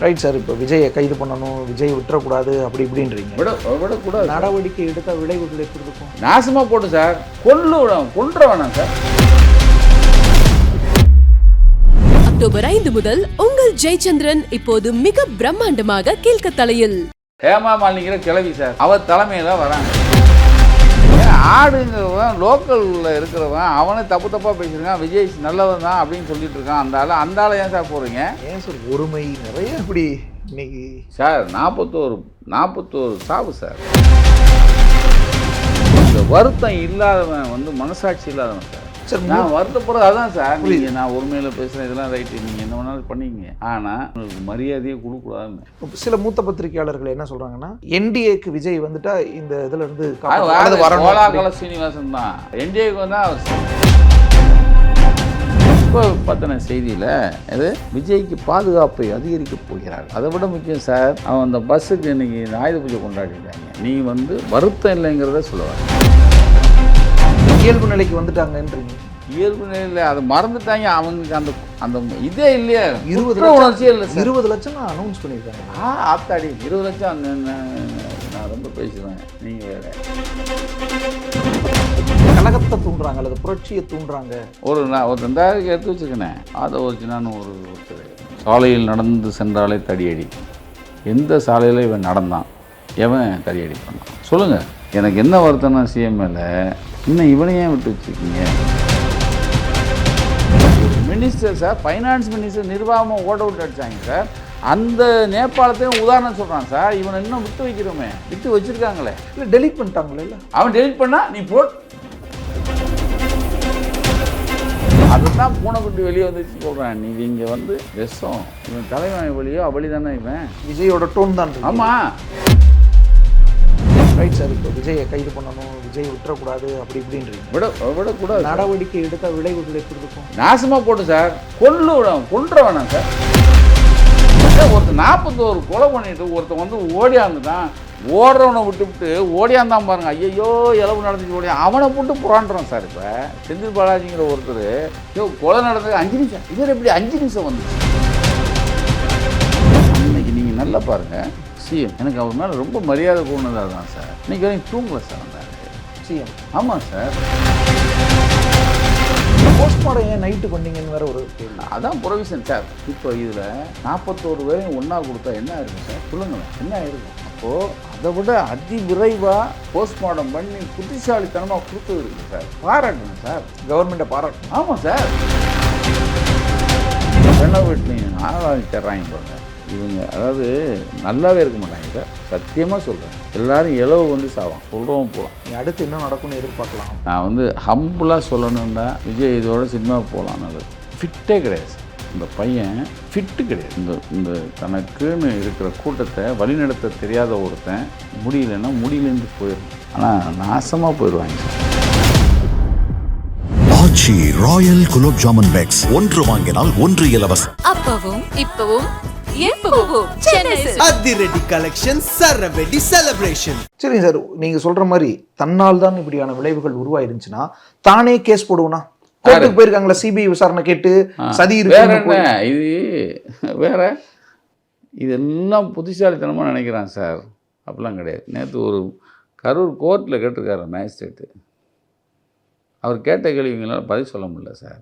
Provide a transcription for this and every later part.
Right sir இப்போ விஜயை கைது பண்ணணும் விஜய் விட்டுறக்கூடாது அப்படி இப்படின்றீங்க. விட விடக்கூடாது நடவடிக்கை எடுத்த விளைவுகள் எப்படி இருக்கும் நாசமாக போட்டு சார் கொல்லு கொன்ற வேணாம் சார் அக்டோபர் ஐந்து முதல் உங்கள் ஜெயச்சந்திரன் இப்போது மிக பிரம்மாண்டமாக கீழ்கத்தலையில் ஹேமா மாலினிங்கிற கிளவி சார் அவர் தலைமையில் வராங்க. ஆடுங்கிறவன் லோக்கலில் இருக்கிறவன் அவனே தப்பு தப்பாக பேசியிருக்கான் விஜய் நல்லவன் தான் அப்படின்னு சொல்லிட்டு இருக்கான். அந்த ஆள் அந்த ஆளை ஏன் சார் போகிறீங்க ஏன் சார் ஒருமை நிறைய இப்படி இன்னைக்கு? சார் நாற்பத்தோரு நாற்பத்தோரு சாவு சார். இந்த வருத்தம் இல்லாதவன் வந்து மனசாட்சி இல்லாதவன் சார். சார் நான் வருத்தப்படுறது அதான் சார் நீங்கள் நான் உண்மையில் பேசுகிறேன் இதெல்லாம் ரைட்டு நீங்கள் என்ன வேணாலும் பண்ணிக்கங்க ஆனால் உங்களுக்கு மரியாதையை கொடுக்கூடாதுன்னு சில மூத்த பத்திரிகையாளர்கள் என்ன சொல்றாங்கன்னா என்டிஏக்கு விஜய் வந்துட்டா இந்த இதுல இருந்து கோலாகல சீனிவாசன் தான். என்டிஏக்கு வந்து அவர் இப்போ பத்தின செய்தியில் இது விஜய்க்கு பாதுகாப்பை அதிகரிக்க போகிறார். அதை விட முக்கியம் சார் அவன் அந்த பஸ்ஸுக்கு இன்னைக்கு ஆயுத பூஜை கொண்டாடிட்டாங்க நீ வந்து வருத்தம் இல்லைங்கிறத சொல்லுவார். இயல்பு நிலைக்கு வந்துட்டாங்கன்றீங்க. இயல்பு நிலையில் அதை மறந்துட்டாங்க. அவங்களுக்கு அந்த அந்த இதே இல்லையா. இருபது உணர்ச்சியே இல்லை இருபது லட்சம் அனௌன்ஸ் பண்ணியிருக்காங்க ஆ ஆத்தாடி இருபது லட்சம் நான் நான் ரொம்ப பேசுவேன். நீங்கள் வேற. கழகத்தை தூண்டுறாங்க அல்லது புரட்சியை தூண்டுறாங்க. ஒரு நான் ஒரு ரெண்டாயிரம் எடுத்து வச்சுருக்கேனே. அதை வச்சு நான் ஒரு ஒருத்தர் சாலையில் நடந்து சென்றாலே தடியடி எந்த சாலையில் இவன் நடந்தான்? எவன் தடியடி பண்ணான் சொல்லுங்கள் எனக்கு என்ன வருத்தம்னா சிஎம் மேலே இன்னும் இவனை ஏன் விட்டு வச்சுருக்கீங்க? மினிஸ்டர் சார் ஃபைனான்ஸ் மினிஸ்டர் நிர்வாகமாக ஓட விட்டு அடிச்சாங்க சார் அந்த நேபாளத்தையும் உதாரணம் சொல்கிறான் சார் இவனை இன்னும் விட்டு வைக்கிறோமே விட்டு வச்சுருக்காங்களே. இல்லை டெலீட் பண்ணிட்டாங்களே இல்லை? அவன் டெலிட் பண்ணா நீ போட் அதுதான் பூனைக்குட்டி வெளியே வந்துச்சு சொல்கிறேன் நீ இங்கே வந்து விஷம் இவன் தலைவன் வெளியோ அவளி தானே இவன். விஜயோட டோன் தான். ஆமாம் ரைட் சார் இப்போ விஜயை கைது பண்ணணும் விஜய் விட்டுறக்கூடாது அப்படி இப்படின்றீங்க. விட விடக்கூடாது. நடவடிக்கை எடுத்த விளைவுகள் எப்படி இருக்கும் நாசமாக போட்டு சார் கொல்லு கொன்ற வேணாம் சார் ஒருத்தன் நாற்பத்தோரு கொலை பண்ணிட்டு ஒருத்தன் வந்து ஓடியாந்துட்டான். ஓடுறவனை விட்டுவிட்டு ஓடியாந்தான் பாருங்க. ஐயையோ இளவு நடந்துச்சு ஓடியா. அவனை போட்டு புறாண்டுறான் சார் இப்போ. செந்தில் பாலாஜிங்கிற ஒருத்தர் ஐயோ கொலை நடந்தது அஞ்சு நிமிஷம். இவர் எப்படி அஞ்சு நிமிஷம் வந்துச்சு? இன்னைக்கு நீங்கள் நல்லா பாருங்கள் சிஎம் எனக்கு அவர் மேலே ரொம்ப மரியாதை கூடனதாக தான் சார். இன்னைக்கு வரைக்கும் தூங்கல சார் அந்த. சிஎம் ஆமாம் சார். போஸ்ட்மார்டம் ஏன் நைட்டு பண்ணீங்கன்னு வேற ஒரு அதான் ப்ரொவிஷன் சார். இப்போ இதில் நாற்பத்தோரு பேரையும் ஒன்றா கொடுத்தா என்ன இருக்கும் சார்? சொல்லுங்களேன். என்ன இருக்கும் அப்போது அதை விட அதி விரைவாக போஸ்ட்மார்ட்டம் பண்ணி புத்திசாலித்தனமாக கொடுத்தது இருக்கு சார் பாராட்டணும் சார். கவர்மெண்ட்டை பாராட்டணும். ஆமாம் சார். பெண்ணை வீட்லையும் ஆளாளி தர்றாங்க பாருங்க இவங்க அதாவது நல்லாவே இருக்க மாட்டாங்க சத்தியமாக சொல்கிறேன் எல்லாரும் இலவு வந்து சாவான் சொல்கிறவன் போகலாம் நீ அடுத்து என்ன நடக்கும்னு எதிர்பார்க்கலாம். நான் வந்து ஹம்புளாக சொல்லணும்னா விஜய் இதோட சினிமா போகலாம் நல்லது ஃபிட்டே கிடையாது. இந்த பையன் ஃபிட்டு கிடையாது. இந்த இந்த தனக்குன்னு இருக்கிற கூட்டத்தை வழிநடத்த தெரியாத ஒருத்தன் முடியலன்னா முடியலேருந்து போயிடும் ஆனால் நாசமாக போயிடுவாங்க. Sir Aachi royal gulab jamun packs ஒன்று வாங்கினால் ஒன்று இலவசம். அப்பவும் இப்பவும் அதிரடி கலெக்ஷன் சரவெடி செலிப்ரேஷன் சரிங்க சார் நீங்கள் சொல்கிற மாதிரி தன்னால் தான் இப்படியான விளைவுகள் உருவாயிருந்துச்சுன்னா தானே கேஸ் போடுவோனா கோர்ட்டுக்கு போயிருக்காங்களா சிபிஐ விசாரணை கேட்டு சதி வேற இருக்கு என்ன? இது வேற? இதெல்லாம் புத்திசாலித்தனமாக நினைக்கிறான் சார். அப்படிலாம் கிடையாது. நேற்று ஒரு கரூர் கோர்ட்டில் கேட்டிருக்காரு மேஜிஸ்ட்ரேட்டு அவர் கேட்ட கேள்விங்களால் பதில் சொல்ல முடியல சார்.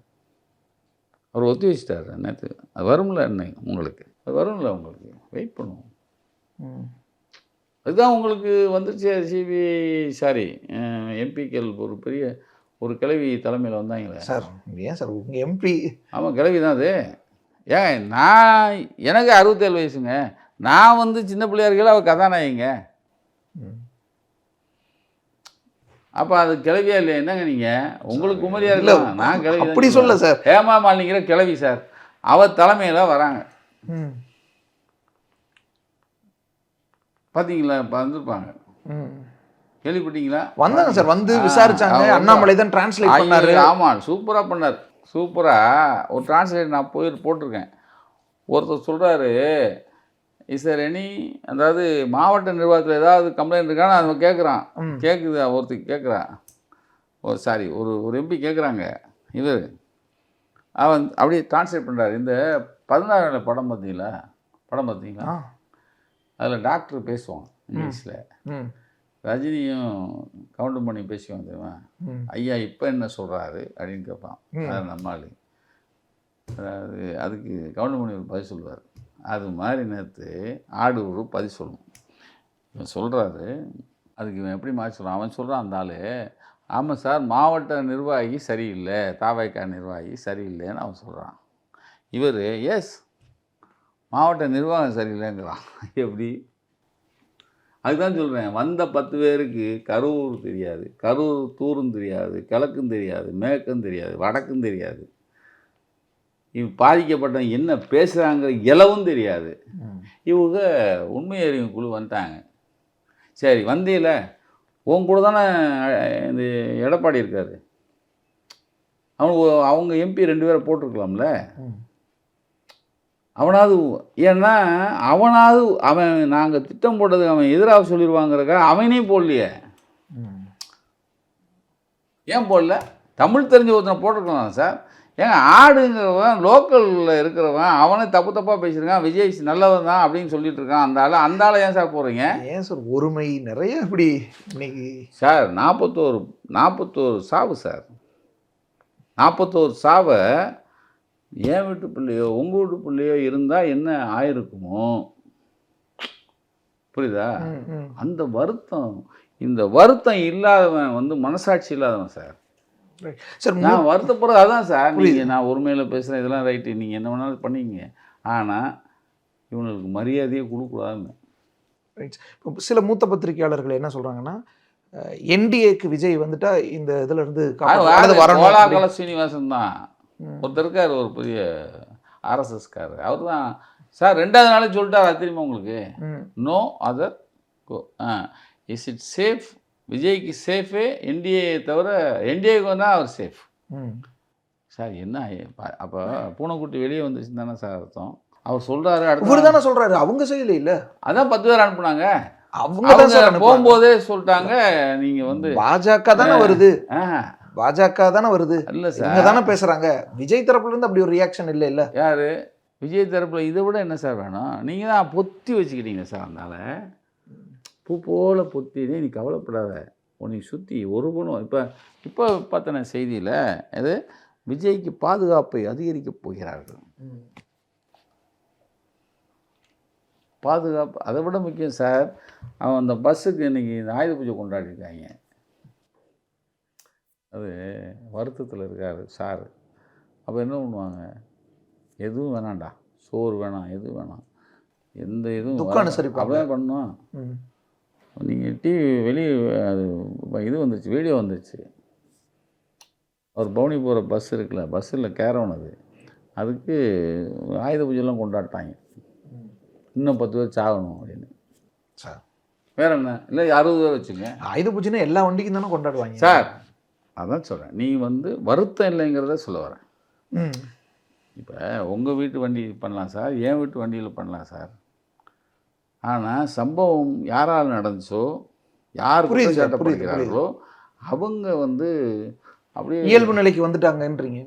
அவர் ஒத்தி வச்சிட்டாரு நேற்று அது வரும்ல என்ன உங்களுக்கு? அது வரும்ல உங்களுக்கு. வெயிட் பண்ணுவோம். அதுதான் உங்களுக்கு வந்துருச்சு சிபிஐ சாரி எம்பிக்கள் ஒரு பெரிய ஒரு கிளவி தலைமையில் வந்தாங்களே. சார் ஏன் சார் உங்கள் எம்பி ஆமாம் கிளவி தான் அது. ஏன் நான் எனக்கு அறுபத்தேழு வயசுங்க. நான் வந்து சின்ன பிள்ளையா இருக்கையில அவர் கதாநாயகிங்க. அப்போ அது கிளவியா இல்லையா? என்னங்க நீங்கள் உங்களுக்கு குமரியா இல்ல, நான் கிளவி அப்படி சொல்ல சார். ஹேமா மாலினிங்கிற கிளவி சார். அவர் தலைமையில் வராங்க. பார்த்தீங்களா இப்போ வந்திருப்பாங்க ம். கேள்விப்பட்டீங்களா? வந்தாங்க சார் வந்து விசாரிச்சாங்க. அண்ணாமலை தான் டிரான்ஸ்லேட் பண்ணாரு. ஆமாம் சூப்பராக பண்ணார். சூப்பராக ஒரு டிரான்ஸ்லேட் நான் போய் போட்டிருக்கேன். ஒருத்தர் சொல்கிறாரு சார் எனி அதாவது மாவட்ட நிர்வாகத்தில் ஏதாவது கம்ப்ளைண்ட் இருக்கான்னு அவன் கேட்குறான். கேட்குது ஒருத்தர் கேட்குறான் ஒரு சாரி ஒரு ஒரு எம்பி கேட்குறாங்க இவர். அவன் அப்படியே டிரான்ஸ்லேட் பண்ணுறாரு இந்த பதினாறு படம் பார்த்தீங்களா? படம் பார்த்தீங்களா? அதில் டாக்டர் பேசுவான் இங்கிலீஷில். ரஜினியும் கவுண்டர் பண்ணி பேசுவான் தெரியுமா? ஐயா இப்போ என்ன சொல்கிறாரு அப்படின்னு கேட்பான். ம். அது நம்ம ஆளு. அதாவது அதுக்கு கவுண்டர் பண்ணி ஒரு பதில் சொல்லுவார். அது மாதிரி நேற்று ஆடு ஒரு பதில் சொல்லணும் இவன் சொல்கிறாரு அதுக்கு இவன் எப்படி மாற்றி சொல்கிறான் அவன் சொல்கிறான் அந்த ஆள் ஆமாம் சார் மாவட்ட நிர்வாகி சரியில்லை தாவைக்கா நிர்வாகி சரியில்லைன்னு அவன் சொல்கிறான் இவர் எஸ் மாவட்ட நிர்வாகம் சரியில்லைங்கிறான். எப்படி? அதுதான் சொல்கிறேன் வந்த பத்து பேருக்கு கரூர் தெரியாது கரூர் தூரும் தெரியாது கிழக்கும் தெரியாது மேற்கும் தெரியாது வடக்கும் தெரியாது. இவ் பாதிக்கப்பட்ட என்ன பேசுகிறாங்கிற இலவும் தெரியாது. இவங்க உண்மை அறிவு குழு வந்துட்டாங்க. சரி வந்தியில உன் கூட தானே இந்த எடப்பாடி இருக்காரு. அவங்க அவங்க எம்பி ரெண்டு பேரை போட்டிருக்கலாம்ல. அவனாவது ஏன்னா அவனாவது அவன் நாங்கள் திட்டம் போட்டது அவன் எதிராக சொல்லிடுவாங்கிறக்கா அவனே போடலையே. ஏன் போடல? தமிழ் தெரிஞ்ச ஒருத்தனை போட்டிருக்கலாம் சார். ஏங்க ஆடுங்கிறவன் லோக்கலில் இருக்கிறவன் அவனே தப்பு தப்பாக பேசியிருக்கான் விஜய் நல்லவன் தான் அப்படின்னு சொல்லிட்டு இருக்கான். அந்த ஆள் அந்த ஆளை ஏன் சார் போடுறீங்க? ஏன் சார் ஒருமை நிறைய இப்படி இன்னைக்கு? சார் நாற்பத்தோரு நாற்பத்தோரு சாவு சார். நாற்பத்தோரு சாவை என் வீட்டு பிள்ளையோ உங்கள் வீட்டு பிள்ளையோ இருந்தால் என்ன ஆயிருக்குமோ புரியுதா. அந்த வருத்தம் இந்த வருத்தம் இல்லாதவன் வந்து மனசாட்சி இல்லாதவன் சார். சார் நான் வருத்தப்படுறது அதான் சார் நீங்கள் நான் உரிமையில் பேசுகிறேன் இதெல்லாம் ரைட்டு நீங்கள் என்ன வேணாலும் பண்ணிக்கங்க ஆனால் இவனுக்கு மரியாதையே கொடுக்கூடாதுன்னு. இப்போ சில மூத்த பத்திரிகையாளர்கள் என்ன சொல்றாங்கன்னா என்டிஏக்கு விஜய் வந்துட்டா இந்த இதுல இருந்து காப்பாத்து- அல்லது வரணும். சீனிவாசன் தான். ஒருத்தர் இருக்கார் ஒரு பெரிய ஆர்எஸ்எஸ்கார் அவர் தான் சார் ரெண்டாவது நாளே சொல்லிட்டாரா தெரியுமா உங்களுக்கு. No other go is it safe விஜய்க்கு சேஃபே என்டிஏ தவிர என்டிஏக்கு வந்தால் அவர் சேஃப். சார் என்ன? அப்போ பூனைக்குட்டி வெளியே வந்துச்சுன்னு தானே சார் அர்த்தம். அவர் சொல்கிறாரு அடுத்த தானே சொல்றாரு. அவங்க செய்யல இல்ல. அதான் பத்து பேர் அனுப்புனாங்க. அவங்க. போகும்போதே சொல்லிட்டாங்க நீங்கள் வந்து பாஜக தானே வருது. பாஜக தானே வருது? இல்லை சார். இவங்க தானே பேசுறாங்க. விஜய் தரப்புல இருந்து அப்படி ஒரு ரியாக்ஷன் இல்ல இல்ல. யார்? விஜய் தரப்பில் இதை விட என்ன சார் வேணும்? நீங்கள் தான் பொத்தி வச்சுக்கிட்டீங்க சார் அதனால். பூ போல பொத்தி. நீ கவலைப்படாத. உன்னை சுற்றி ஒரு குணம். இப்போ இப்போ பார்த்தன செய்தியில் இது விஜய்க்கு பாதுகாப்பை அதிகரிக்கப் போகிறார்கள். பாதுகாப்பு அதை விட முக்கியம் சார் அவன் அந்த பஸ்ஸுக்கு இன்னைக்கு இந்த ஆயுத பூஜை கொண்டாடிருக்காங்க. அது வருத்தத்தில் இருக்கார் சார். அப்போ என்ன பண்ணுவாங்க? எதுவும் வேணாம்டா. சோறு வேணாம் எதுவும் வேணாம். எந்த இதுவும். அனுசரிப்பாங்க. அப்படியே பண்ணோம். நீங்கள் டிவி வெளியே அது இது வந்துச்சு வீடியோ வந்துச்சு. ஒரு பவுனி போகிற பஸ் இருக்குல்ல பஸ்ஸில் கேரவன் அது. அதுக்கு ஆயுத பூஜைலாம் கொண்டாடிட்டாங்க. இன்னும் பத்து பேர் சாகணும் அப்படின்னு. சார். வேற என்ன? இல்லை அறுபது பேர் வச்சுங்க. ஆயுத பூஜைன்னா எல்லா வண்டிக்கும் தானே கொண்டாடுவாங்க? சார் அதான் சொல்கிறேன் நீ வந்து வருத்தம் இல்லைங்கிறத சொல்ல வரேன். இப்போ உங்கள் வீட்டு வண்டி பண்ணலாம் சார் என் வீட்டு வண்டியில் பண்ணலாம் சார். ஆனால் சம்பவம் யாரால் நடந்துச்சோ யார் புரியுது சார், குற்றம் புரியுது, சாட்டப்படுகிறார்களோ அவங்க வந்து அப்படியே இயல்பு நிலைக்கு வந்துட்டாங்கன்றீங்க.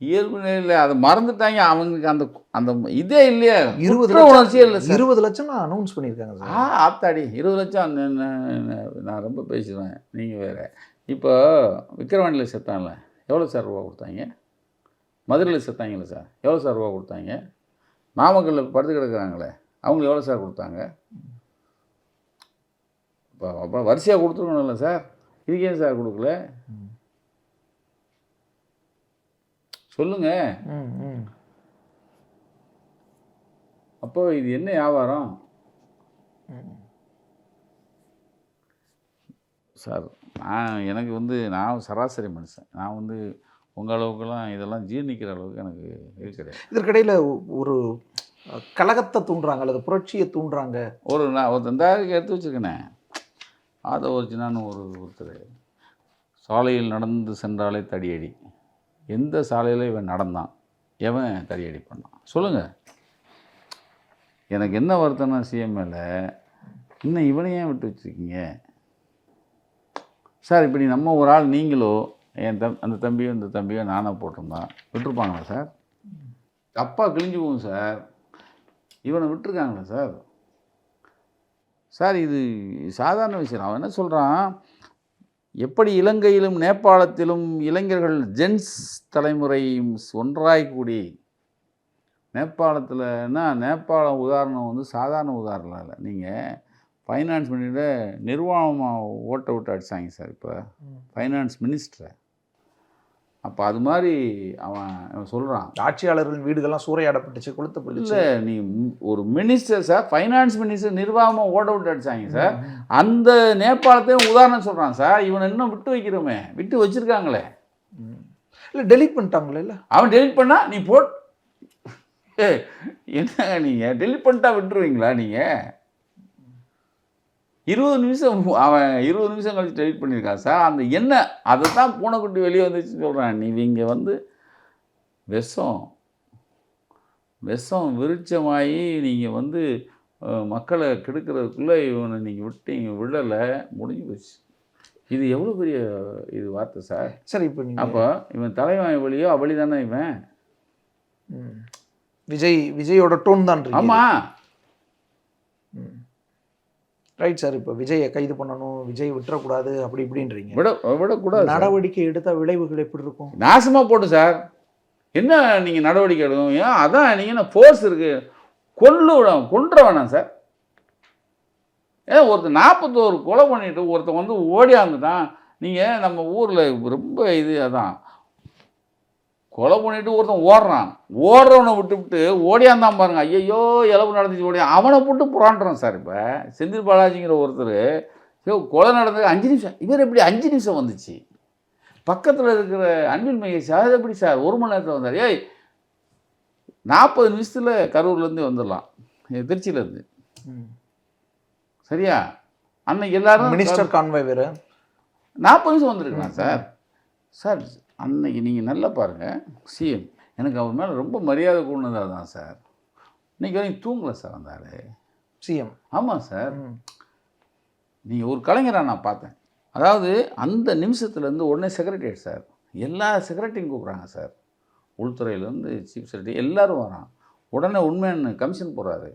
இயல்பு நிலையில் அதை மறந்துட்டாங்க. அவங்களுக்கு அந்த அந்த இதே இல்லையா. இருபது உணர்ச்சியே இல்லை இருபது லட்சம் அனௌன்ஸ் பண்ணியிருக்காங்க சார். ஆ ஆத்தாடி இருபது லட்சம் நான் ரொம்ப பேசுகிறேன் நீங்கள் வேறு. இப்போ விக்கிரவாண்டியில் செத்தான்ல. எவ்வளோ சார் ரூபா கொடுத்தாங்க? மதுரையில் செத்தாங்கல்ல சார். எவ்வளோ சார் ரூபா கொடுத்தாங்க? நாமக்கல்லில் படுத்து கிடக்குறாங்களே. அவங்களுக்கு எவ்வளோ சார் கொடுத்தாங்க? இப்போ அப்போ வரிசையாக கொடுத்துருக்கணும்ல சார். இதுக்கு ஏன் சார் கொடுக்கல? சொல்லுங்கள். அப்போ இது என்ன வியாபாரம்? சார் நான் எனக்கு வந்து நான் சராசரி மனுஷன். நான் வந்து உங்கள் அளவுக்குலாம் இதெல்லாம் ஜீர்ணிக்கிற அளவுக்கு எனக்கு இது கிடையாது. இதற்கிடையில ஒரு அஹ், கலகத்தை தூண்டுறாங்க அல்லது புரட்சியை தூண்டுறாங்க. ஒரு நான் ஒரு தந்தாருக்கு எடுத்து வச்சுருக்கேனே. ஆத ஒரிஜினான்னு ஒரு ஒருத்தர் சாலையில் நடந்து சென்றாலே தடியடி. எந்த சாலையில் இவன் நடந்தான்? எவன் தடியடி பண்ணான்? சொல்லுங்கள் எனக்கு என்ன வருத்தம்னா சிஎம் மேலே இன்னும் இவனை ஏன் விட்டு வச்சுருக்கீங்க? சார் இப்படி நம்ம ஒரு ஆள் நீங்களோ என் தம் அந்த தம்பியோ இந்த தம்பியோ நானாக போட்டிருந்தா விட்டுருப்பாங்களா சார்? தப்பாக கிழிஞ்சு போகும் சார். இவனை விட்டுருக்காங்களா சார்? சார் இது சாதாரண விஷயம். அவன் என்ன சொல்கிறான் எப்படி இலங்கையிலும் நேபாளத்திலும் இளைஞர்கள் ஜென்ஸ் தலைமுறையும் ஒன்றாய்கூடி நேபாளத்தில்னா நேபாளம் உதாரணம் வந்து சாதாரண உதாரணம் இல்லை. நீங்கள் ஃபைனான்ஸ் பண்ணிட்டு நிர்வாகமாக ஓட்ட விட்டு அடிச்சாங்க சார் இப்போ. ஃபைனான்ஸ் மினிஸ்டரை அப்போ அது மாதிரி அவன் அவன் சொல்கிறான் ஆட்சியாளர்கள் வீடுகள்லாம் சூறையாடப்பட்டுச்சு கொளுத்தப்பட்டுச்சு இல்லை நீ ஒரு மினிஸ்டர் சார் ஃபைனான்ஸ் மினிஸ்டர் நிர்வாகமாக ஓட விட்டு அடிச்சாங்க சார். அந்த நேபாளத்தையும் உதாரணம் சொல்கிறான் சார். இவனை இன்னும் விட்டு வைக்கிறோமே. விட்டு வச்சிருக்காங்களே. இல்ல டெலீட் பண்ணிட்டாங்களே இல்ல? அவன் டெலிட் பண்ணா நீ போட் ஏ என்னங்க நீங்கள் டெலிட் பண்ணிட்டா விட்டுருவீங்களா நீங்கள் இருபது நிமிஷம் அவன் இருபது நிமிஷம் கழிச்சு டெலிட் பண்ணியிருக்கான் சார். அந்த என்ன அதை தான் பூனைக்குட்டி வெளியே வந்துச்சு சொல்கிறான் நீ இங்கே வந்து விஷம் விஷம் விருட்சமாகி நீங்கள் வந்து மக்களை கெடுக்கிறதுக்குள்ளே இவனை நீங்கள் விட்டீங்க விடலை முடிஞ்சு போச்சு. இது எவ்வளோ பெரிய இது வார்த்தை சார்? சரி இப்போ அப்போ இவன் தலைவன் வழியோ அவளி தானே இவன். விஜய் விஜயோட டோன் தான். ஆமாம் ரைட் சார் இப்போ விஜயை கைது பண்ணணும் விஜய் விட்டுறக்கூடாது அப்படி இப்படின்றீங்க. விட விடக்கூடாது. நடவடிக்கை எடுத்த விளைவுகள் எப்படி இருக்கும்? நாசமாக போட்டு சார் என்ன நீங்கள் நடவடிக்கை எடுக்கணும்? ஏன்? அதான் நீங்கள் என்ன ஃபோர்ஸ் இருக்குது கொல்லு விட கொன்ற வேணாம் சார் ஏன்? ஒருத்தர் நாற்பத்தோரு கொலை பண்ணிட்டு ஒருத்தன் வந்து ஓடியாந்துட்டான். நீங்கள் நம்ம ஊரில் ரொம்ப இது அதான். கொலை பண்ணிட்டு ஒருத்தன் ஓடுறான். ஓடுறவனை விட்டுவிட்டு ஓடியாந்தான் பாருங்க. ஐயையோ இளவு நடந்துச்சு ஓடியா. அவனை போட்டு புறாண்டுறான் சார் இப்போ. செந்தில் பாலாஜிங்கிற ஒருத்தர் ஐயோ கொலை நடந்தது அஞ்சு நிமிஷம். இவர் எப்படி அஞ்சு நிமிஷம் வந்துச்சு? பக்கத்தில் இருக்கிற அன்பில் மகேஷ் அது எப்படி சார்? ஒரு மணி நேரத்தில் வந்தார். ஏய் நாற்பது நிமிஷத்தில் கரூர்லேருந்து வந்துடலாம். திருச்சியிலேருந்து. சரியா? அன்னைக்கு எல்லாரும் மினிஸ்டர் கான்வாய் வேற. நாற்பது நிமிஷம் வந்திருக்கலாம் சார். சார் அன்னைக்கு நீங்கள் நல்லா பாருங்கள் சிஎம் எனக்கு அவர் மேலே ரொம்ப மரியாதை கூடனதாக தான் சார். இன்னைக்கு வரைக்கும் தூங்கலை சார் அந்த ஆள். சிஎம் ஆமாம் சார். நீங்கள் ஒரு கலைஞரை நான் பார்த்தேன். அதாவது அந்த நிமிஷத்துலேருந்து உடனே செக்ரட்டரியேட் சார். எல்லா செக்ரட்டரியும் கூப்பிட்றாங்க சார். உள்துறையிலேருந்து சீஃப் செக்ரட்டரி எல்லாரும் வரான். உடனே உண்மையான கமிஷன் போகிறாரு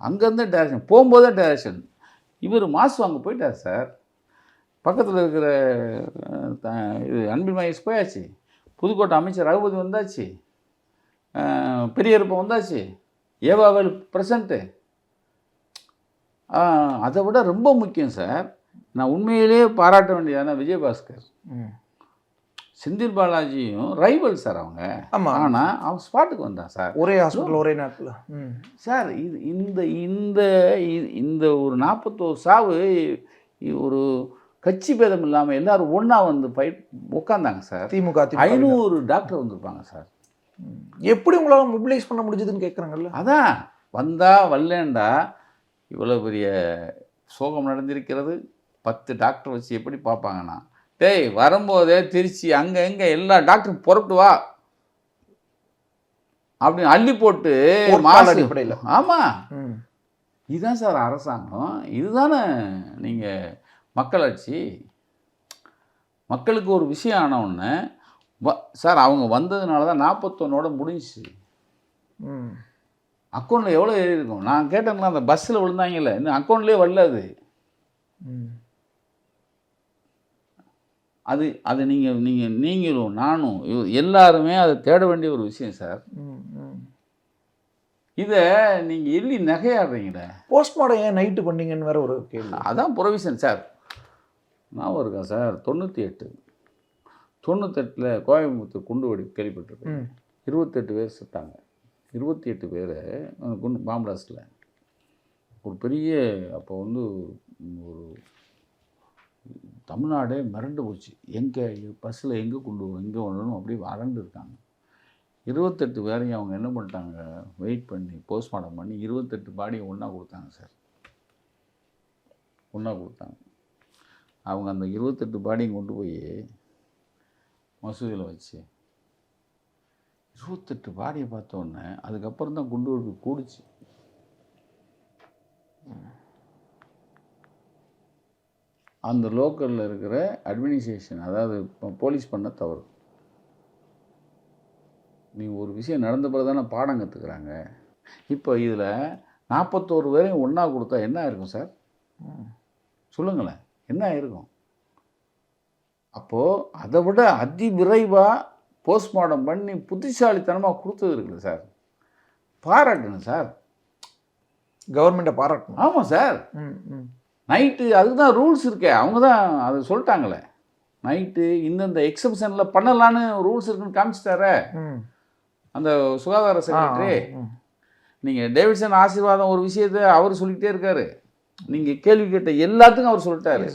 அங்கேருந்து டைரக்ஷன் போகும்போதே டைரக்ஷன் இவர் மாசு வாங்க போயிட்டார் சார். பக்கத்தில் இருக்கிற த- இது அன்பில் மகேஷ் போயாச்சு. புதுக்கோட்டை அமைச்சர் ரகுபதி வந்தாச்சு. பெரியப்ப வந்தாச்சு. ஏவாவேல் ப்ரெசண்ட்டு அதை விட ரொம்ப முக்கியம் சார் நான் உண்மையிலேயே பாராட்ட வேண்டியதான விஜயபாஸ்கர். செந்தில் பாலாஜியும் ரைவல் சார் அவங்க. ஆமா. ஆனால் அவன் ஸ்பாட்டுக்கு வந்தான் சார். ஒரே ஹாஸ்பிட்டல் ஒரே நேரத்தில் சார் இது இந்த இந்த இந்த ஒரு நாற்பத்தோரு சாவு ஒரு கட்சி பேதம் இல்லாமல் எல்லாரும் ஒன்றா வந்து ஃபைட் உட்காந்தாங்க சார். திமுக ஐநூறு டாக்டர் வந்திருப்பாங்க சார். எப்படி உங்களால மொபிலைஸ் பண்ண முடிஞ்சதுன்னு கேட்குறாங்கல்ல அதான் வந்தா வரலேண்டா இவ்வளோ பெரிய சோகம் நடந்திருக்கிறது பத்து டாக்டர் வச்சு எப்படி பார்ப்பாங்கண்ணா டேய் வரும்போதே திருச்சி அங்கே எங்கே எல்லா டாக்டரும் புறப்பட்டு வா. அப்படின்னு அள்ளி போட்டு அடிப்படையில. ஆமாம் இதுதான் சார் அரசாங்கம். இதுதானே நீங்கள் மக்களாட்சி மக்களுக்கு ஒரு விஷயம் ஆன உடனே வ சார் அவங்க வந்ததுனால தான் நாற்பத்தொன்னோட முடிஞ்சுச்சு அக்கௌண்ட்டில் எவ்வளோ ஏறி இருக்கும் நான் கேட்டேன்ல அந்த பஸ்ஸில் விழுந்தாங்கல்ல இன்னும் அக்கௌண்ட்லேயே வரல அது. அது அது நீங்கள் நீங்கள் நீங்களும் நானும் எல்லாருமே அதை தேட வேண்டிய ஒரு விஷயம் சார். இதை நீங்கள் எள்ளி நகையாடுறீங்களே. போஸ்ட்மார்டம் ஏன் நைட்டு பண்ணீங்கன்னு வேற ஒரு கேள்வி. அதான் ப்ரொவிஷன் சார். ஞாபகம் இருக்கா சார்? தொண்ணூற்றி எட்டு தொண்ணூத்தெட்டில் கோயம்புத்தூர் குண்டு வெடி கேள்விப்பட்டிருக்கேன். இருபத்தெட்டு பேர் செத்தாங்க. இருபத்தி எட்டு பேர் குண்டு பாம்பிளாஸ்டில் ஒரு பெரிய அப்போ வந்து ஒரு தமிழ்நாடே மிரண்டு போச்சு. எங்கே பஸ்ஸில் எங்கே கொண்டு எங்கே வரணும் அப்படியே வறண்டு இருக்காங்க. இருபத்தெட்டு பேரையும் அவங்க என்ன பண்ணிட்டாங்க? வெயிட் பண்ணி போஸ்ட்மார்ட்டம் பண்ணி இருபத்தெட்டு பாடியும் ஒன்றா கொடுத்தாங்க சார். ஒன்றா கொடுத்தாங்க. அவங்க அந்த இருபத்தெட்டு பாடியும் கொண்டு போய் மசூதியில் வச்சு இருபத்தெட்டு பாடியை பார்த்த உடனே அதுக்கப்புறம் தான் குண்டு வெடிப்பு கூடுச்சு. அந்த லோக்கலில் இருக்கிற அட்மினிஸ்ட்ரேஷன் அதாவது இப்போ போலீஸ் பண்ண தவறு. நீ ஒரு விஷயம் நடந்த பிறகு தானே பாடம் கற்றுக்குறாங்க இப்போ இதில் நாற்பத்தோரு பேரையும் ஒன்றா கொடுத்தா என்ன இருக்கும் சார்? சொல்லுங்களேன். என்ன இருக்கும் அப்போது அதை விட அதி விரைவாக போஸ்ட்மார்ட்டம் பண்ணி புத்திசாலித்தனமாக கொடுத்தது இருக்குல்ல சார். பாராட்டணும் சார். கவர்மெண்ட்டை பாராட்டணும். ஆமாம் சார். நைட்டு அதுக்கு தான் ரூல்ஸ் இருக்கே. அவங்க தான் அது சொல்லிட்டாங்களே. நைட்டு இந்தந்த எக்ஸப்ஷனில் பண்ணலான்னு ரூல்ஸ் இருக்குன்னு காமிச்சிட்டாரே. அந்த சுகாதார செக்ரட்டரி. நீங்கள் டேவிட்சன் ஆசீர்வாதம் ஒரு விஷயத்தை அவர் சொல்லிக்கிட்டே இருக்காரு. நீங்கள் கேள்வி கேட்ட எல்லாத்துக்கும் அவர் சொல்லிட்டாரு.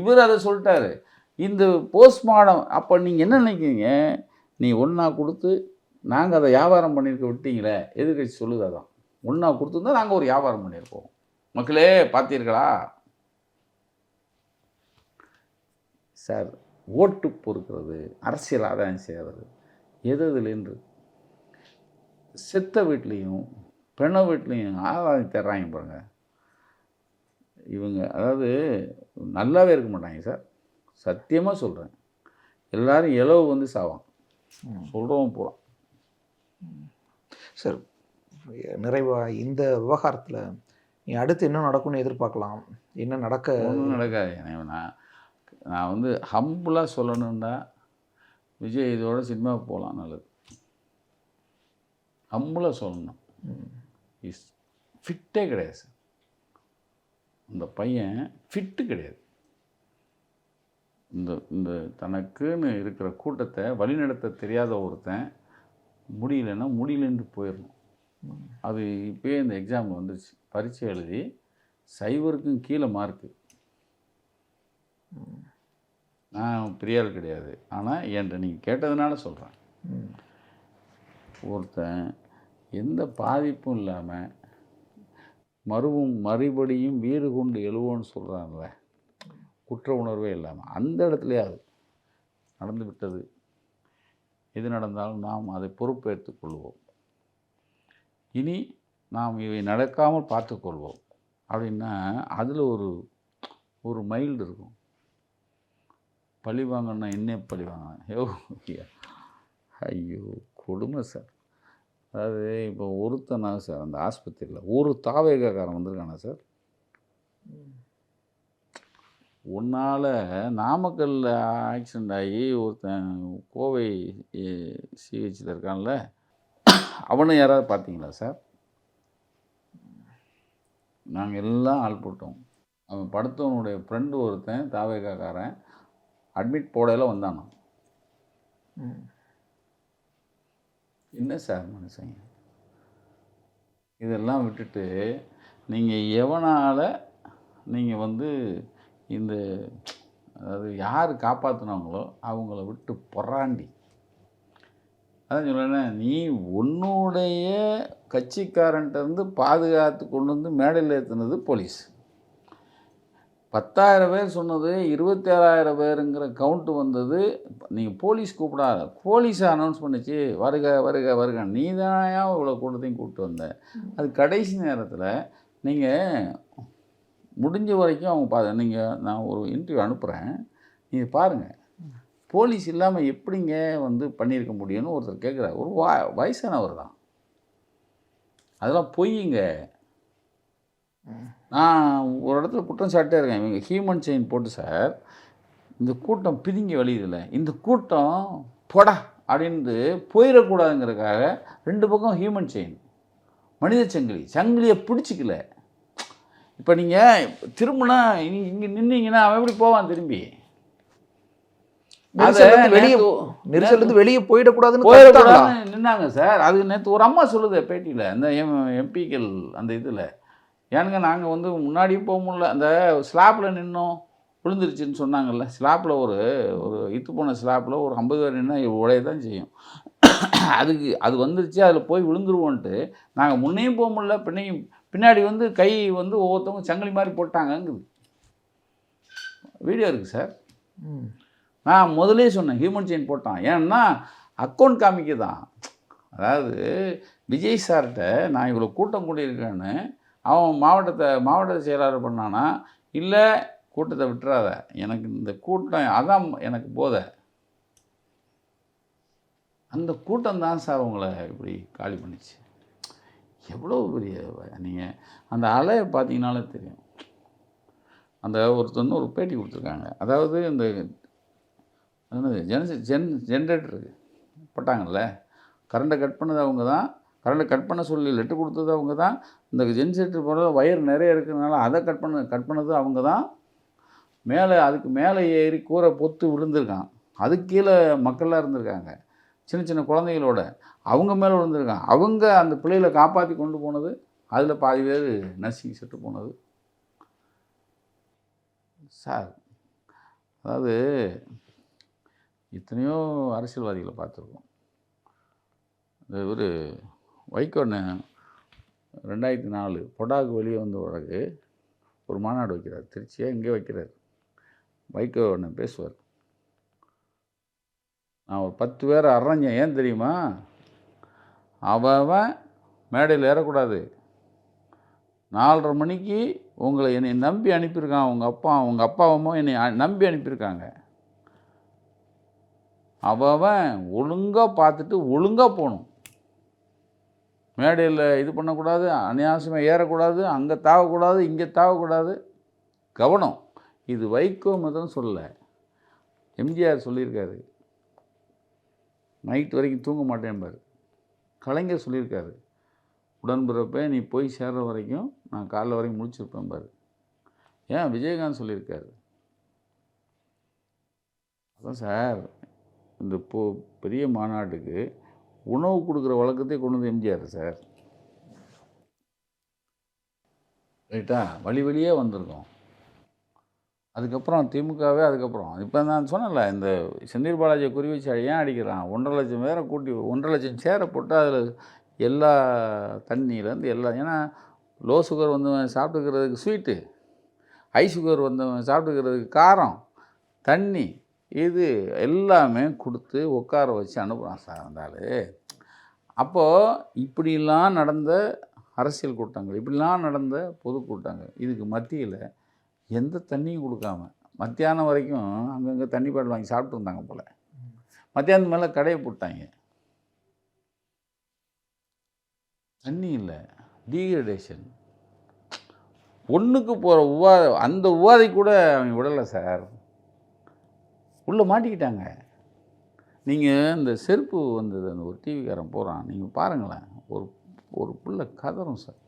இவர் அதை சொல்லிட்டாரு. இந்த போஸ்ட்மார்டம் அப்போ நீங்கள் என்ன நினைக்கிறீங்க? நீ ஒன்றா கொடுத்து நாங்கள் அதை வியாபாரம் பண்ணியிருக்க விட்டீங்களே. எதிர்கட்சி சொல்லுது அதான். ஒன்றா கொடுத்துருந்தா நாங்கள் ஒரு வியாபாரம் பண்ணியிருப்போம் மக்களே பார்த்தீர்களா? சார் ஓட்டு பொறுக்கிறது அரசியல் ஆதாயம் செய்கிறது எது எதுலேருந்து செத்த வீட்லேயும் பெண்ண வீட்லேயும் ஆதாயம் தர்றாங்க பாருங்க. இவங்க அதாவது நல்லாவே இருக்க மாட்டாங்க சார். சத்தியமாக சொல்கிறேன் எல்லாரும் இலவு வந்து சாவான் சொல்கிறவன் போகிறான் சார் நிறைவா இந்த விவகாரத்தில் நீ அடுத்து என்ன நடக்கும்னு எதிர்பார்க்கலாம்? என்ன நடக்க? ஒன்றும் நடக்காது எனக்கு நான் வந்து ஹம்புளாக சொல்லணுன்னா விஜய் இதோட சினிமாவுக்கு போகலாம் நல்லது. ஹம்புளாக சொல்லணும். இஸ் ஃபிட்டே கிடையாது அந்த பையன் ஃபிட்டு கிடையாது. இந்த இந்த தனக்குன்னு இருக்கிற கூட்டத்தை வழிநடத்த தெரியாத ஒருத்தன் முடியலன்னா முடியலன்ட்டு போயிடணும். அது இப்போயே இந்த எக்ஸாமில் வந்துருச்சு. பரீட்சை எழுதி சைவருக்கும் கீழே மார்க்கு நான் பெரிய ஆள் கிடையாது. ஆனால் என்கிட்ட நீங்கள் கேட்டதுனால சொல்கிறேன். ஒருத்தன் எந்த பாதிப்பும் இல்லாமல் மறுவும் மறுபடியும் வீறு கொண்டு எழுவோன்னு சொல்கிறான்ல குற்ற உணர்வே இல்லாமல் அந்த இடத்துலையாவது நடந்து விட்டது. எது நடந்தாலும் நாம் அதை பொறுப்பேற்றுக் கொள்வோம். இனி நாம் இவை நடக்காமல் பார்த்துக்கொள்வோம் அப்படின்னா அதில் ஒரு ஒரு மைல்டு இருக்கும். பழி வாங்கினா என்ன பழி வாங்கினா? ஐயோ ஐயோ கொடுமை சார். அதாவது இப்போ ஒருத்தனா சார் அந்த ஆஸ்பத்திரியில் ஒரு தாவேகாக்காரன் வந்திருக்கானா சார்? உன்னால் நாமக்கல்ல ஆக்சிடெண்ட் ஆகி ஒருத்தன் கோவை சிஹெச்சில் இருக்கான்ல அவனை யாராவது பார்த்தீங்களா சார்? நாங்கள் எல்லாம் ஆள் போட்டோம். அவன் படுத்தவனுடைய ஃப்ரெண்டு ஒருத்தன் தாவேகாக்காரன் அட்மிட் போடையில் வந்தானான். என்ன சார் மனுஷங்க? இதெல்லாம் விட்டுட்டு நீங்கள் எவனால் நீங்கள் வந்து இந்த அதாவது யார் காப்பாற்றினவங்களோ அவங்கள விட்டு பொறாண்டி. அதான் சொல்கிறேன் நீ உன்னுடைய கட்சிக்காரன்ட்ட இருந்து பாதுகாத்து கொண்டு வந்து மேடையில் ஏற்றுனது போலீஸ். பத்தாயிரம் பேர் சொன்னது இருபத்தேழாயிரம் பேருங்கிற கவுண்ட்டு வந்தது. நீங்கள் போலீஸ் கூப்பிடாத. போலீஸ் அனௌன்ஸ் பண்ணிச்சு வருக வருக வருக. நீ தான் இவ்வளோ கூட்டத்தையும் கூப்பிட்டு வந்த. அது கடைசி நேரத்தில் நீங்கள் முடிஞ்ச வரைக்கும் அவங்க பா நீங்கள் நான் ஒரு இன்டர்வியூ அனுப்புகிறேன் நீங்கள் பாருங்கள் போலீஸ் இல்லாமல் எப்படிங்க வந்து பண்ணியிருக்க முடியும்னு ஒருத்தர் கேட்குறாரு ஒரு வா வயசானவர் தான். அதெல்லாம் பொய்யுங்க நான் ஒரு இடத்துல குற்றம் சாட்டே இருக்கேன். இவங்க ஹியூமன் செயின் போட்டு சார் இந்த கூட்டம் பிதுங்கி வழியுதில்ல. இந்த கூட்டம் போடா அப்படின்ட்டு போயிடக்கூடாதுங்கிறதுக்காக ரெண்டு பக்கம் ஹியூமன் செயின் மனித சங்கிலி. சங்கிலியை பிடிச்சிக்கல. இப்போ நீங்கள் திரும்பினா இங்கே நின்னீங்கன்னா அவன் எப்படி போவான் திரும்பி? வெளியே இருந்து வெளியே போயிடக்கூடாதுன்னு? போயிடக்கூடாதுன்னு நின்னாங்க சார் அது நேற்று ஒரு அம்மா சொல்லுது பேட்டியில் அந்த எம் எம்பிக்கள் அந்த இதில். ஏனுங்க நாங்கள் வந்து முன்னாடியும் போக முடியல. அந்த ஸ்லாப்பில் நின்னோம் விழுந்துருச்சுன்னு சொன்னாங்கல்ல. ஸ்லாப்பில் ஒரு ஒரு இத்து போன ஸ்லாப்பில் ஒரு ஐம்பது பேர் நின்னா உடைய தான் செய்யும். அதுக்கு அது வந்துருச்சு அதில் போய் விழுந்துருவோன்ட்டு. நாங்கள் முன்னையும் போக முடியல பின்னையும் பின்னாடி வந்து கை வந்து ஒவ்வொருத்தவங்க சங்கிலி மாதிரி போட்டாங்கங்குது. வீடியோ இருக்குது சார். நான் முதலே சொன்னேன் ஹியூமன் செயின் போட்டான். ஏன்னா அக்கௌண்ட் காமிக்க தான் அதாவது விஜய் சார்கிட்ட நான் இவ்வளோ கூட்டம் கூட்டியிருக்கேன்னு அவன் மாவட்டத்தை மாவட்ட செயலாளர் பண்ணானா இல்லை கூட்டத்தை விட்டுறாத. எனக்கு இந்த கூட்டம் அதான் எனக்கு போதை. அந்த கூட்டம் தான் சார் உங்களை இப்படி காலி பண்ணிச்சு. எவ்வளோ பெரிய நீங்கள் அந்த அலையை பார்த்தீங்கனாலே தெரியும். அந்த ஒருத்தர் ஒரு பேட்டி கொடுத்துருக்காங்க. அதாவது இந்த என்னது ஜென ஜென் ஜென்ரேட்டருக்கு போட்டாங்கல்ல கரண்ட்டை கட் பண்ணது அவங்க தான் கரண்ட்டை கட் பண்ண சொல்லி லெட்ரு கொடுத்தது அவங்க தான். இந்த ஜென்சேட்டர் போகிற ஒயர் நிறைய இருக்கிறதுனால அதை கட் பண்ண கட் பண்ணது அவங்க தான். மேலே அதுக்கு மேலே ஏறி கூரை பொத்து விழுந்திருக்கான். அதுக்கு கீழே மக்கள்லாம் இருந்திருக்காங்க. சின்ன சின்ன குழந்தைகளோட அவங்க மேலே விழுந்திருக்கான். அவங்க அந்த பிள்ளைகளை காப்பாற்றி கொண்டு போனது அதில் பாதி பேர் நசுங்கி செத்து போனது. சார் அதாவது எத்தனையோ அரசியல்வாதிகளை பார்த்துருக்கோம். இந்த ஒரு வைகோன்னு ரெண்டாயிரத்தி நாலு பொடாக்கு வெளியே வந்த பிறகு ஒரு மாநாடு வைக்கிறார் திருச்சியாக இங்கே வைக்கிறார். வைகோ ஒன்று பேசுவார். நான் ஒரு பத்து பேர் அரைஞ்சேன். ஏன் தெரியுமா? அவன் அவன் மேடையில் ஏறக்கூடாது. நாலரை மணிக்கு உங்களை என்னை நம்பி அனுப்பியிருக்கான். உங்கள் அப்பா உங்கள் அப்பா அம்மா என்னை நம்பி அனுப்பியிருக்காங்க. அவன் ஒழுங்காக பார்த்துட்டு ஒழுங்காக போகணும். மேடையில் இது பண்ணக்கூடாது அநியாசமாக ஏறக்கூடாது அங்கே தாவக்கூடாது இங்கே தாவக்கூடாது. கவனம். இது வைகோ மதம் சொல்லலை எம்ஜிஆர் சொல்லியிருக்காரு. நைட் வரைக்கும் தூங்க மாட்டேன்பார் கலைஞர் சொல்லியிருக்காரு. உடன்பிறப்பே நீ போய் சேர்ற வரைக்கும் நான் காலைல வரைக்கும் முடிச்சிருப்பேன் பாரு. ஏன்? விஜயகாந்த் சொல்லியிருக்காரு. அதான் சார் இந்த இப்போ பெரிய மாநாட்டுக்கு உணவு கொடுக்குற வழக்கத்தை கொண்டு வந்து எம்ஜிஆர் சார். ரைட்டா? வழி வழியே வந்திருக்கோம். அதுக்கப்புறம் திமுகவே அதுக்கப்புறம். இப்போ நான் சொன்னேன்ல இந்த செந்தில் பாலாஜியை குறி வச்சு ஏன் அடிக்கிறான்? ஒன்றரை லட்சம் பேரை கூட்டி ஒன்றரை லட்சம் சேரை போட்டு அதில் எல்லா தண்ணியிலேருந்து எல்லா ஏன்னா லோ சுகர் வந்தவன் சாப்பிட்டுக்கிறதுக்கு ஸ்வீட்டு ஹை சுகர் வந்தவன் சாப்பிட்டுக்கிறதுக்கு காரம் தண்ணி இது எல்லாமே கொடுத்து உட்கார வச்சு அனுப்புகிறான் சார் அந்த ஆள். அப்போது இப்படிலாம் நடந்த அரசியல் கூட்டங்கள் இப்படிலாம் நடந்த பொதுக்கூட்டங்கள் இதுக்கு மத்தியில் எந்த தண்ணியும் கொடுக்காம மத்தியானம் வரைக்கும் அங்கங்கே தண்ணி பாட்டில் வாங்கி சாப்பிட்டு இருந்தாங்க போல். மத்தியானத்து மேலே கடையை போட்டாங்க. தண்ணி இல்லை டீஹைட்ரேஷன் ஒன்றுக்கு போகிற உவா அந்த உவாதை கூட அவங்க விடலை சார். உள்ளே மாட்டிக்கிட்டாங்க. நீங்கள் இந்த செருப்பு வந்தது அந்த ஒரு டிவிக்காரன் போகிறான் நீங்கள் பாருங்களேன் ஒரு ஒரு புள்ள கதறும் சார்.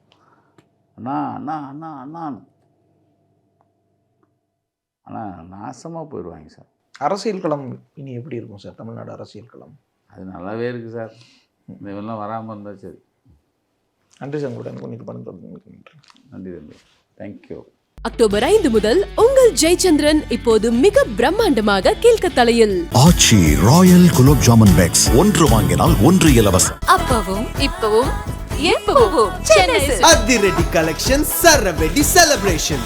அண்ணா அண்ணா அண்ணா அண்ணான்னு. ஆனால் நாசமாக போயிடுவாங்க சார். அரசியல் களம் இனி எப்படி இருக்கும் சார்? தமிழ்நாடு அரசியல் களம். அது நல்லாவே இருக்குது சார். இந்த இதெல்லாம் வராமல் இருந்தால் சரி. நன்றி சார். உங்களுடன் பண்ணிட்டு பண்ணுறது நன்றி நன்றி தேங்க்யூ அக்டோபர் ஐந்து முதல் உங்கள் ஜெயச்சந்திரன் இப்போது மிக பிரம்மாண்டமாக கீழ்க்கத்தலையில் ஆச்சி ராயல் குலோப் ஜாமுன் பேக்ஸ். ஒன்று வாங்கினால் ஒன்று இலவசம். அப்பவும் இப்பவும் எப்பவும் சென்னை அதிரடி கலெக்ஷன் சரவெடி செலிப்ரேஷன்.